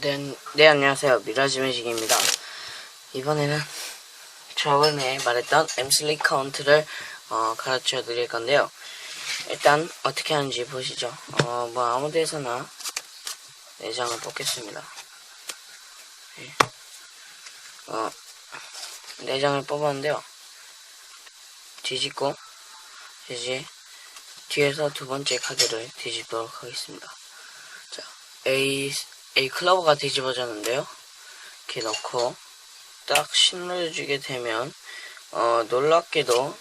네, 네 안녕하세요. 미라지 매직입니다. 이번에는 저번에 말했던 엠슬리 카운트를 어, 가르쳐 드릴 건데요. 일단 어떻게 하는지 보시죠. 어, 뭐 아무 데서나 내장을 뽑겠습니다. 네. 어, 내장을 뽑았는데요. 뒤집고 이제 뒤에서 두 번째 카드를 뒤집도록 하겠습니다. 자 A A 클러버가 뒤집어졌는데요. 이렇게 넣고 딱 신호해주게 되면 어, 놀랍게도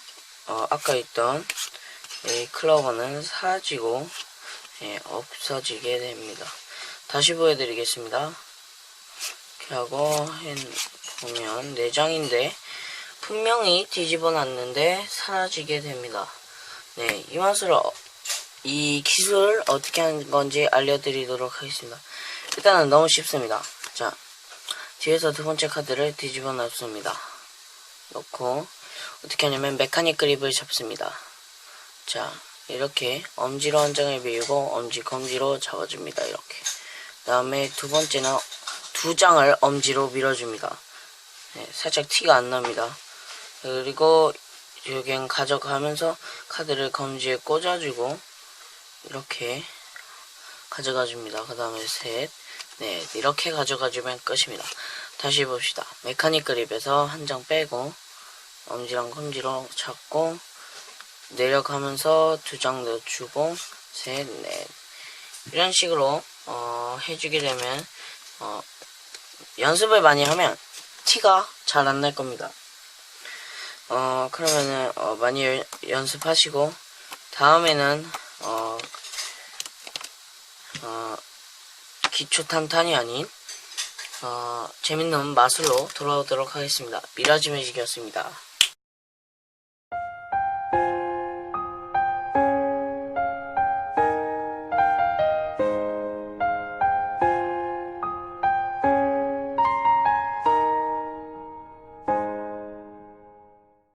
어, 아까 있던 A 클러버는 사라지고 예, 없어지게 됩니다. 다시 보여드리겠습니다. 이렇게 하고 해- 보면 4장인데 분명히 뒤집어 놨는데 사라지게 됩니다. 네, 이 어- 이 기술을 어떻게 하는 건지 알려드리도록 하겠습니다. 일단은 너무 쉽습니다. 자, 뒤에서 두 번째 카드를 뒤집어 놨습니다. 놓고, 어떻게 하냐면 메카닉 그립을 잡습니다. 자, 이렇게 엄지로 한 장을 밀고 엄지 검지로 잡아줍니다. 이렇게. 그 다음에 두 번째는 두 장을 엄지로 밀어줍니다. 네, 살짝 티가 안 납니다. 그리고 여긴 가져가면서 카드를 검지에 꽂아주고 이렇게 가져가 줍니다. 그 다음에 셋, 넷 이렇게 가져가 주면 끝입니다. 다시 봅시다. 메카닉 그립에서 한 장 빼고 엄지랑 검지로 잡고 내려가면서 두 장 넣어주고 셋, 넷 이런 식으로 어, 해주게 되면 어, 연습을 많이 하면 티가 잘 안 날 겁니다. 어, 그러면은 어, 많이 연- 연습하시고 다음에는 어, 어, 기초 탄탄이 아닌 어, 재밌는 마술로 돌아오도록 하겠습니다. 미라지 매직이었습니다.